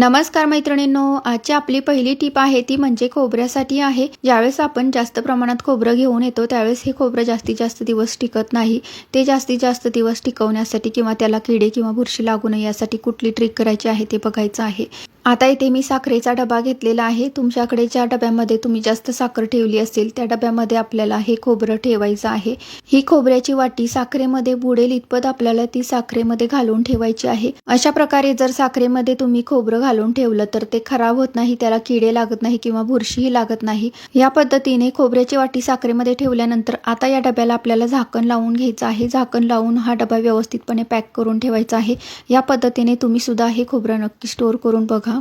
नमस्कार मैत्रिणींनो आजची आपली पहिली टीप आहे ती म्हणजे खोबऱ्यासाठी आहे. ज्यावेळेस आपण जास्त प्रमाणात खोबरं घेऊन येतो त्यावेळेस हे खोबरं जास्तीत जास्त दिवस टिकत नाही. ते जास्तीत जास्त दिवस टिकवण्यासाठी किंवा त्याला किडे किंवा बुरशी लागू नये यासाठी कुठली ट्रिक करायची आहे ते बघायचं आहे. आता इथे मी साखरेचा डबा घेतलेला आहे. तुमच्याकडे ज्या डब्यामध्ये तुम्ही जास्त साखर ठेवली असेल त्या डब्यामध्ये आपल्याला हे खोबरं ठेवायचं आहे. ही खोबऱ्याची वाटी साखरेमध्ये बुडेल इतपत आपल्याला ती साखरेमध्ये घालून ठेवायची आहे. अशा प्रकारे जर साखरेमध्ये तुम्ही खोबरं घालून ठेवलं तर ते खराब होत नाही त्याला किडे लागत नाही किंवा बुरशीही लागत नाही. या पद्धतीने खोबऱ्याची वाटी साखरेमध्ये ठेवल्यानंतर आता या डब्याला आपल्याला झाकण लावून घ्यायचं आहे. झाकण लावून हा डबा व्यवस्थितपणे पॅक करून ठेवायचा आहे. या पद्धतीने तुम्ही सुद्धा हे खोबरं नक्की स्टोअर करून बघा.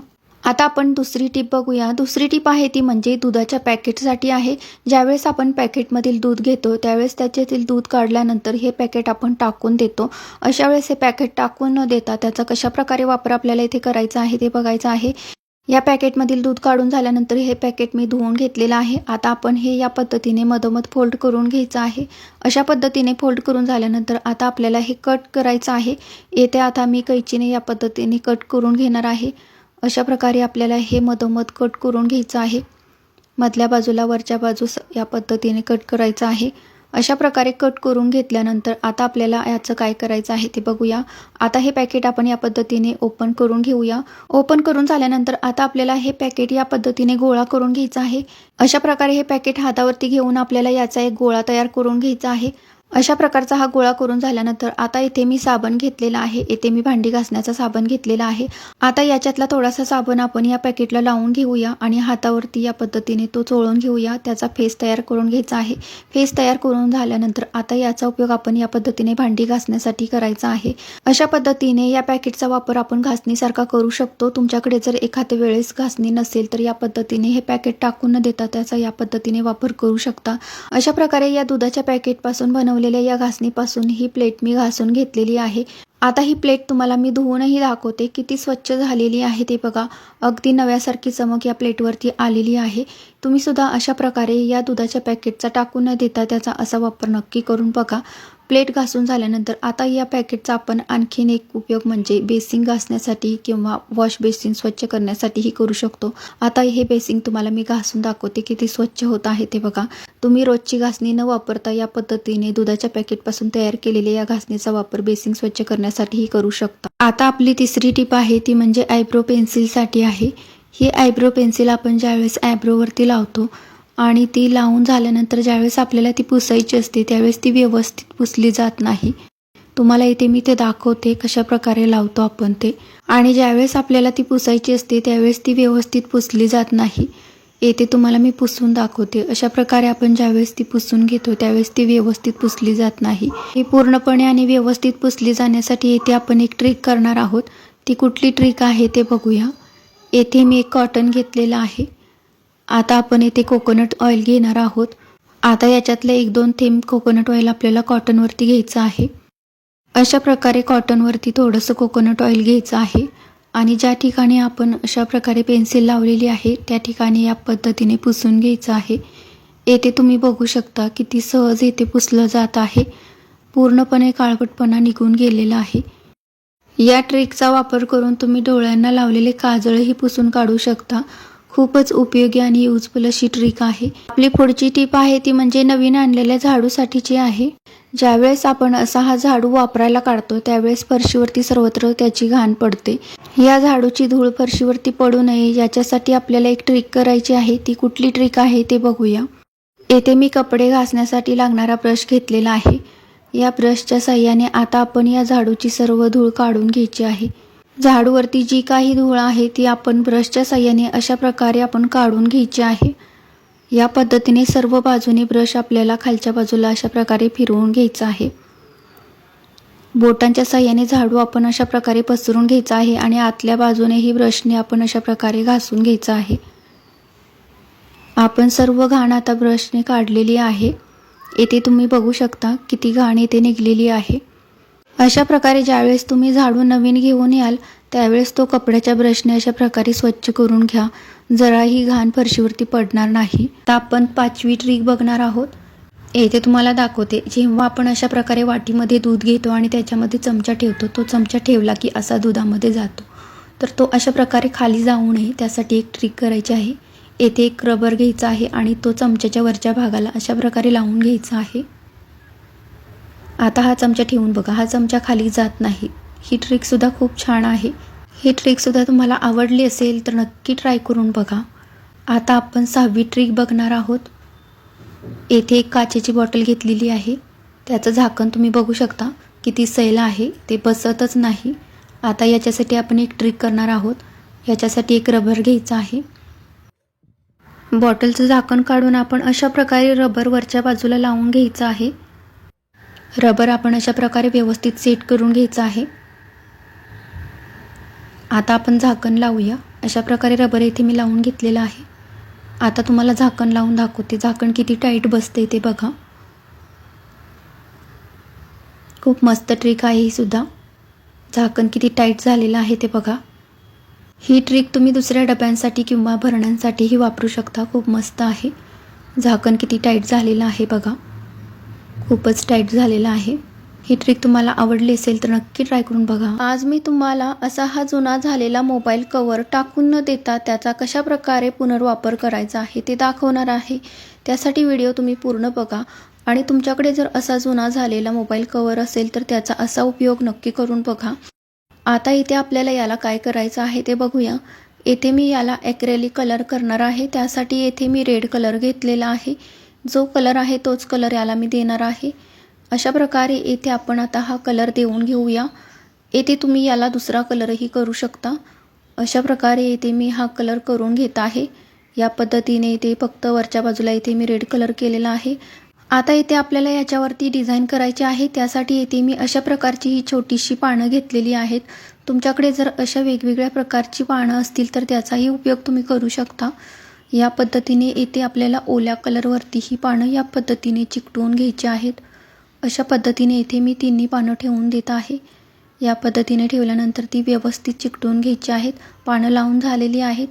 आता आपण दुसरी टीप बघूया. दुसरी टीप आहे ती म्हणजे दुधाच्या पॅकेटसाठी आहे. ज्यावेळेस आपण पॅकेटमधील दूध घेतो त्यावेळेस त्याच्यातील दूध काढल्यानंतर हे पॅकेट आपण टाकून देतो. अशा वेळेस हे पॅकेट टाकून न देता त्याचा कशाप्रकारे वापर आपल्याला इथे करायचा आहे ते बघायचं आहे. या पॅकेटमधील दूध काढून झाल्यानंतर हे पॅकेट मी धुवून घेतलेलं आहे. आता आपण हे या पद्धतीने मधोमध फोल्ड करून घ्यायचं आहे. अशा पद्धतीने फोल्ड करून झाल्यानंतर आता आपल्याला हे कट करायचं आहे. येथे आता मी कैचीने या पद्धतीने कट करून घेणार आहे. अशा प्रकारे आपल्याला हे मधोमध कट करून घ्यायचं आहे. मधल्या बाजूला वरच्या बाजूस या पद्धतीने कट करायचं आहे. अशा प्रकारे कट करून घेतल्यानंतर आता आपल्याला याचं काय करायचं आहे ते बघूया. आता हे पॅकेट आपण या पद्धतीने ओपन करून घेऊया. ओपन करून झाल्यानंतर आता आपल्याला हे पॅकेट या पद्धतीने गोळा करून घ्यायचं आहे. अशा प्रकारे हे पॅकेट हातावरती घेऊन आपल्याला याचा एक गोळा तयार करून घ्यायचा आहे. अशा प्रकारचा हा गोळा करून झाल्यानंतर आता इथे मी साबण घेतलेला आहे. इथे मी भांडी घासण्याचा साबण घेतलेला आहे. आता याच्यातला थोडासा साबण आपण या पॅकेटला लावून घेऊया आणि हातावरती या पद्धतीने तो चोळून घेऊया. त्याचा फेस तयार करून घ्यायचा आहे. फेस तयार करून झाल्यानंतर आता याचा उपयोग आपण या पद्धतीने भांडी घासण्यासाठी करायचा आहे. अशा पद्धतीने या पॅकेटचा वापर आपण घासणीसारखा करू शकतो. तुमच्याकडे जर एखाद्या वेळेस घासणी नसेल तर या पद्धतीने हे पॅकेट टाकून न देता त्याचा या पद्धतीने वापर करू शकता. अशा प्रकारे या दुधाच्या पॅकेटपासून बनव बनवलेल्या या घासणीपासून ही प्लेट मी घासून घेतलेली आहे. आता ही प्लेट तुम्हाला मी धुवूनही दाखवते किती स्वच्छ झालेली आहे ते बघा. अगदी नव्यासारखी चमक या प्लेटवरती आलेली आहे. तुम्ही सुद्धा अशा प्रकारे या दुधाच्या पॅकेटचा टाकू न देता त्याचा असा वापर नक्की करून बघा. प्लेट घासून झाल्यानंतर आता या पॅकेटचा आपण आणखीन एक उपयोग म्हणजे बेसिंग घासण्यासाठी किंवा वॉश बेसिन स्वच्छ करण्यासाठीही करू शकतो. आता हे बेसिंग तुम्हाला मी घासून दाखवते किती स्वच्छ होत आहे ते बघा. तुम्ही रोजची घासणी न वापरता या पद्धतीने दुधाच्या पॅकेटपासून तयार केलेल्या या घासणीचा वापर बेसिंग स्वच्छ करण्यासाठीही करू शकता. आता आपली तिसरी टीप आहे ती म्हणजे आयब्रो पेन्सिलसाठी आहे. ही आयब्रो पेन्सिल आपण ज्यावेळेस आयब्रोवरती लावतो आणि ती लावून झाल्यानंतर ज्यावेळेस आपल्याला ती पुसायची असते त्यावेळेस ती व्यवस्थित पुसली जात नाही. तुम्हाला इथे मी ते दाखवते कशा प्रकारे लावतो आपण ते. आणि ज्यावेळेस आपल्याला ती पुसायची असते त्यावेळेस ती व्यवस्थित पुसली जात नाही. येथे तुम्हाला मी पुसून दाखवते. अशा प्रकारे आपण ज्यावेळेस ती पुसून घेतो त्यावेळेस ती व्यवस्थित पुसली जात नाही. ही पूर्णपणे आणि व्यवस्थित पुसली जाण्यासाठी येथे आपण एक ट्रिक करणार आहोत. ती कुठली ट्रिक आहे ते बघूया. येथे मी एक कॉटन घेतलेलं आहे. आता आपण येथे कोकोनट ऑइल घेणार आहोत. आता याच्यातलं एक दोन थेंब कोकोनट ऑइल आपल्याला कॉटनवरती घ्यायचं आहे. अशा प्रकारे कॉटनवरती थोडंसं कोकोनट ऑइल घ्यायचं आहे. आणि ज्या ठिकाणी आपण अशा प्रकारे पेन्सिल लावलेली आहे त्या ठिकाणी या पद्धतीने पुसून घ्यायचं आहे. येथे तुम्ही बघू शकता किती सहज येथे पुसलं जात आहे. पूर्णपणे काळपटपणा निघून गेलेला आहे. या ट्रिकचा वापर करून तुम्ही डोळ्यांना लावलेले काजळही पुसून काढू शकता. खूपच उपयोगी आणि युजफुल अशी ट्रिक आहे. आपली पुढची टीप आहे ती म्हणजे नवीन आणलेल्या झाडूसाठीची आहे. ज्यावेळेस आपण असा हा झाडू वापरायला काढतो त्यावेळेस फरशीवरती सर्वत्र त्याची घाण पडते. या झाडूची धूळ फरशीवरती पडू नये याच्यासाठी आपल्याला एक ट्रिक करायची आहे. ती कुठली ट्रिक आहे ते बघूया. येथे मी कपडे घासण्यासाठी लागणारा ब्रश घेतलेला आहे. या ब्रशच्या साह्याने आता आपण या झाडूची सर्व धूळ काढून घ्यायची आहे. झाडूवरती जी काही धूळ आहे ती आपण ब्रशच्या साह्याने अशा प्रकारे आपण काढून घ्यायची आहे. या पद्धतीने सर्व बाजूने ब्रश आपल्याला खालच्या बाजूला अशा प्रकारे फिरवून घ्यायचा आहे. बोटांच्या साह्याने झाडू आपण अशा प्रकारे पसरून घ्यायचा आहे आणि आतल्या बाजूनेही ब्रशने आपण अशा प्रकारे घासून घ्यायचं आहे. आपण सर्व घाण आता ब्रशने काढलेली आहे. येथे तुम्ही बघू शकता किती घाण येथे निघलेली आहे. अशा प्रकारे ज्यावेळेस तुम्ही झाडू नवीन घेऊन याल त्यावेळेस तो कपड्याच्या ब्रशने अशा प्रकारे स्वच्छ करून घ्या. जराही घाण फरशीवरती पडणार नाही. तर आपण पाचवी ट्रिक बघणार आहोत. येथे तुम्हाला दाखवते. जेव्हा आपण अशा प्रकारे वाटीमध्ये दूध घेतो आणि त्याच्यामध्ये चमचा ठेवतो तो चमचा ठेवला की असा दुधामध्ये जातो. तर तो अशा प्रकारे खाली जाऊ नये त्यासाठी एक ट्रिक करायची आहे. येथे एक रबर घ्यायचा आहे आणि तो चमच्याच्या वरच्या भागाला अशा प्रकारे लावून घ्यायचा आहे. आता हा चमचा ठेवून बघा. हा चमचा खाली जात नाही. ही ट्रिकसुद्धा खूप छान आहे. ही ट्रिकसुद्धा तुम्हाला आवडली असेल तर नक्की ट्राय करून बघा. आता आपण सहावी ट्रिक बघणार आहोत. येथे एक काचेची बॉटल घेतलेली आहे. त्याचं झाकण तुम्ही बघू शकता. किती सैल आहे ते बसतच नाही. आता याच्यासाठी आपण एक ट्रिक करणार आहोत. याच्यासाठी एक रबर घ्यायचा आहे. बॉटलचं झाकण काढून आपण अशा प्रकारे रबर वरच्या बाजूला लावून घ्यायचं आहे. रबर आपण अशा प्रकारे व्यवस्थित सेट करून घ्यायचं आहे. आता आपण झाकण लावूया. अशा प्रकारे रबर येथे मी लावून घेतलेलं आहे. आता तुम्हाला झाकण लावून दाखवते. झाकण किती टाईट बसते ते बघा. खूप मस्त ट्रिक आहे ही सुद्धा. झाकण किती टाईट झालेलं आहे ते बघा. ही ट्रिक तुम्ही दुसऱ्या डब्यांसाठी किंवा भरण्यांसाठीही वापरू शकता. खूप मस्त आहे. झाकण किती टाईट झालेलं आहे बघा. खूपच टाईट झालेलं आहे. ही ट्रिक तुम्हाला आवडली असेल तर नक्की ट्राय करून बघा. आज मी तुम्हाला असा हा जुना झालेला मोबाईल कवर टाकून न देता त्याचा कशा प्रकारे पुनर्वापर करायचा आहे ते दाखवणार आहे. त्यासाठी व्हिडिओ तुम्ही पूर्ण बघा. आणि तुमच्याकडे जर असा जुना झालेला मोबाईल कवर असेल तर त्याचा असा उपयोग नक्की करून बघा. आता इथे आपल्याला याला काय करायचं आहे ते बघूया. येथे मी याला ॲक्रेलिक कलर करणार आहे. त्यासाठी येथे मी रेड कलर घेतलेला आहे. जो कलर आहे तोच कलर याला मी देणार आहे. अशा प्रकारे येथे आपण आता हा कलर देऊन घेऊया. येथे तुम्ही याला दुसरा कलरही करू शकता. अशा प्रकारे येथे मी हा कलर करून घेत आहे. या पद्धतीने इथे फक्त वरच्या बाजूला इथे मी रेड कलर केलेला आहे. आता इथे आपल्याला याच्यावरती डिझाईन करायची आहे. त्यासाठी येथे मी अशा प्रकारची ही छोटीशी पानं घेतलेली आहेत. तुमच्याकडे जर अशा वेगवेगळ्या प्रकारची पानं असतील तर त्याचाही उपयोग तुम्ही करू शकता. या पद्धतीने येथे आपल्याला ओल्या कलरवरती ही पानं या पद्धतीने चिकटवून घ्यायची आहेत. अशा पद्धतीने इथे मी तिन्ही पानं ठेवून देत आहे. या पद्धतीने ठेवल्यानंतर ती व्यवस्थित चिकटून घ्यायची आहेत. पानं लावून झालेली आहेत.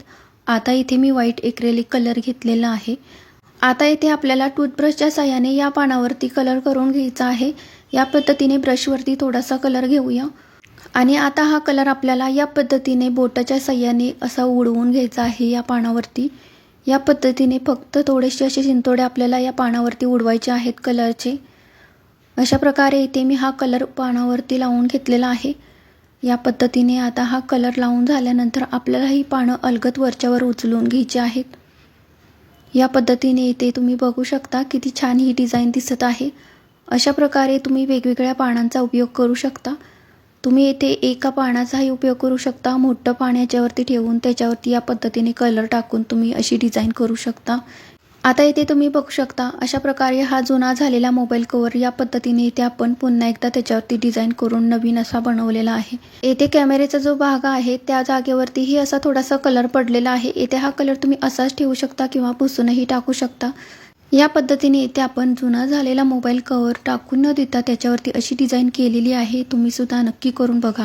आता इथे मी व्हाईट एक्रेलिक कलर घेतलेला आहे. आता इथे आपल्याला टूथब्रशच्या साह्याने या पानावरती कलर करून घ्यायचा आहे. या पद्धतीने ब्रशवरती थोडासा कलर घेऊया. आणि आता हा कलर आपल्याला या पद्धतीने बोटाच्या साह्याने असा उडवून घ्यायचा आहे या पानावरती. या पद्धतीने फक्त थोडेसे असे शिंतोडे आपल्याला या पानावरती उडवायचे आहेत कलरचे अशा प्रकारे इथे मी हा कलर पानावरती लावून घेतलेला आहे. या पद्धतीने आता हा कलर लावून झाल्यानंतर आपल्याला ही पानं अलगत वरच्यावर उचलून घ्यायची आहेत. या पद्धतीने इथे तुम्ही बघू शकता किती छान ही डिझाईन दिसत आहे. अशा प्रकारे तुम्ही वेगवेगळ्या पानांचा उपयोग करू शकता. तुम्ही येथे एका पानाचाही उपयोग करू शकता. मोठं पाण्याच्यावरती ठेवून त्याच्यावरती या पद्धतीने कलर टाकून तुम्ही अशी डिझाईन करू शकता. आता इथे तुम्ही बघू शकता अशा प्रकारे हा जुना झालेला मोबाईल कवर या पद्धतीने इथे आपण पुन्हा एकदा त्याच्यावरती डिझाईन करून नवीन असा बनवलेला आहे. येथे कॅमेऱ्याचा जो भाग आहे त्या जागेवरतीही असा थोडासा कलर पडलेला आहे. येथे हा कलर तुम्ही असाच ठेवू शकता किंवा पुसूनही टाकू शकता. या पद्धतीने इथे आपण जुना झालेला मोबाईल कवर टाकून न देता त्याच्यावरती अशी डिझाईन केलेली आहे. तुम्ही सुद्धा नक्की करून बघा.